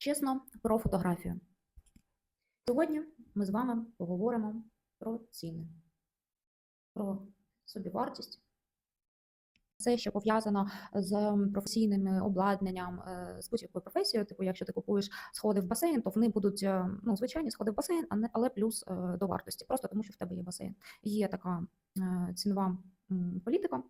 Чесно, про фотографію. Сьогодні ми з вами поговоримо про ціни, про собівартість. Все, що пов'язано з професійним обладнанням, е, з будь-якою професією, типу, якщо ти купуєш сходи в басейн, то вони будуть е, ну, звичайні сходи в басейн, але плюс е, до вартості, просто тому що в тебе є басейн. Є така е, цінова політика.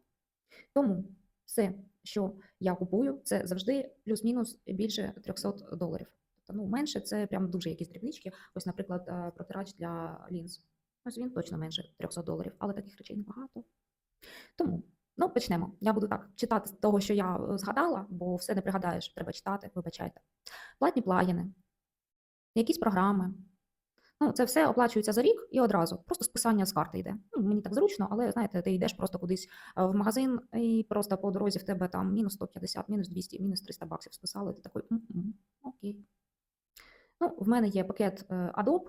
Тому все, що я купую, це завжди плюс-мінус більше 300 доларів. Тобто, ну, менше це прям дуже якісь дрібнички. Ось, наприклад, е, протирач для лінз. Ось він точно менше 300 доларів, але таких речей небагато. Тому, ну, почнемо. Я буду так читати з того, що я е, згадала, бо все не пригадаєш, треба читати, вибачайте. Платні плагіни, якісь програми. Ну, це все оплачується за рік і одразу. Просто списання з карти йде. Ну, мені так зручно, але знаєте, ти йдеш просто кудись е, в магазин, і просто по дорозі в тебе там мінус 150, мінус 200, мінус 300 баксів списали. Ти такий, окей. Ну, в мене є пакет е, Adobe,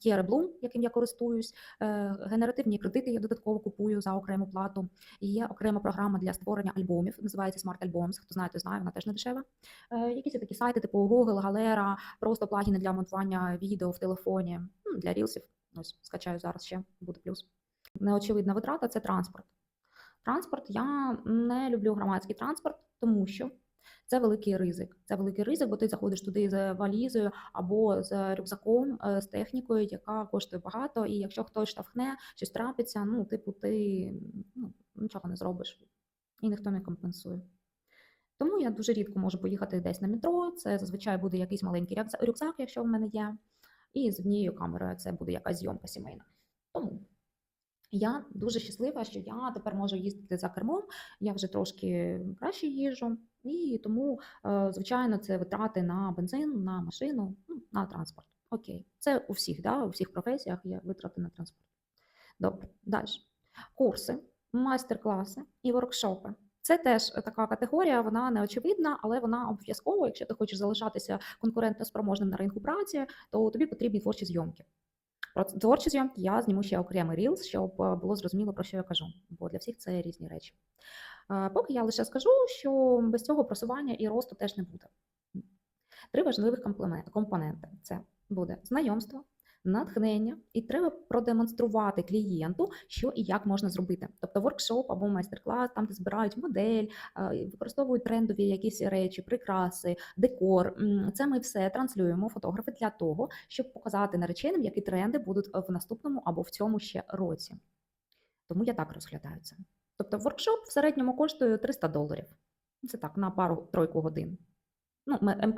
є Reblum, яким я користуюсь, е, генеративні кредити я додатково купую за окрему плату. Є окрема програма для створення альбомів, називається Smart Albums. Хто знає, то знає, вона теж не дешева. Е, Якісь такі сайти, типу Google, Galera, просто плагіни для монтування відео в телефоні, ну, для рілсів. Ось скачаю зараз ще, буде плюс. Неочевидна витрата це транспорт. Транспорт я не люблю громадський транспорт, тому що це великий ризик. Це великий ризик, бо ти заходиш туди з валізою або з рюкзаком, е, з технікою, яка коштує багато. І якщо хтось штовхне, щось трапиться, ну, типу, ти ну, нічого не зробиш і ніхто не компенсує. Тому я дуже рідко можу поїхати десь на метро. Це зазвичай буде якийсь маленький рюкзак, якщо в мене є, і з однією камерою це буде якась зйомка сімейна. Тому я дуже щаслива, що я тепер можу їздити за кермом. Я вже трошки краще їжджу, і тому, е, звичайно, це витрати на бензин, на машину, ну, на транспорт. Окей, це у всіх, да, у всіх професіях є витрати на транспорт. Добре, далі. Курси, майстер-класи і воркшопи. Це теж така категорія, вона не очевидна, але вона обов'язково, якщо ти хочеш залишатися конкурентоспроможним на ринку праці, то тобі потрібні творчі зйомки. Про творчі зйомки я зніму ще окремий рілс, щоб е, було зрозуміло, про що я кажу, бо для всіх це різні речі. Поки я лише скажу, що без цього просування і росту теж не буде. Три важливих компоненти: це буде знайомство, натхнення, і треба продемонструвати клієнту, що і як можна зробити. Тобто воркшоп або майстер-клас, там де збирають модель, використовують трендові якісь речі, прикраси, декор. Це ми все транслюємо фотографи для того, щоб показати нареченим, які тренди будуть в наступному або в цьому ще році. Тому я так розглядаю це. Тобто воркшоп в середньому коштує 300 доларів. Це так, на пару-тройку годин. Ну,